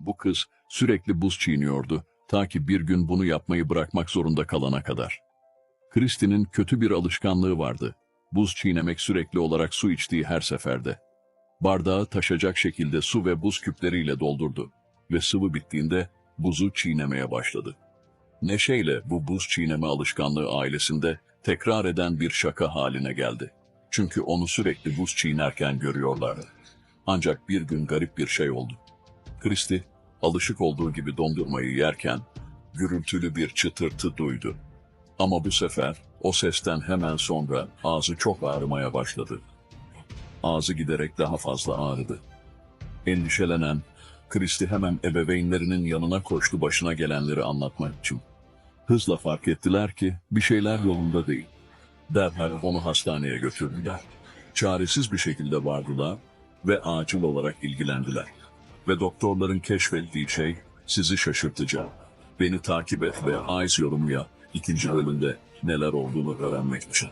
Bu kız sürekli buz çiğniyordu ta ki bir gün bunu yapmayı bırakmak zorunda kalana kadar. Christie'nin kötü bir alışkanlığı vardı. Buz çiğnemek sürekli olarak su içtiği her seferde. Bardağı taşacak şekilde su ve buz küpleriyle doldurdu ve sıvı bittiğinde buzu çiğnemeye başladı. Neşeyle bu buz çiğneme alışkanlığı ailesinde tekrar eden bir şaka haline geldi. Çünkü onu sürekli buz çiğnerken görüyorlardı. Ancak bir gün garip bir şey oldu. Christie, alışık olduğu gibi dondurmayı yerken gürültülü bir çıtırtı duydu. Ama bu sefer o sesten hemen sonra ağzı çok ağrımaya başladı. Ağzı giderek daha fazla ağrıdı. Endişelenen Christie hemen ebeveynlerinin yanına koştu başına gelenleri anlatmak için. Hızla fark ettiler ki bir şeyler yolunda değil. Derhal onu hastaneye götürdüler. Çaresiz bir şekilde vardılar ve acil olarak ilgilendiler. Ve doktorların keşfettiği şey sizi şaşırtacak. Beni takip et ve Eyes yorumluya ikinci bölümde neler olduğunu öğrenmek için.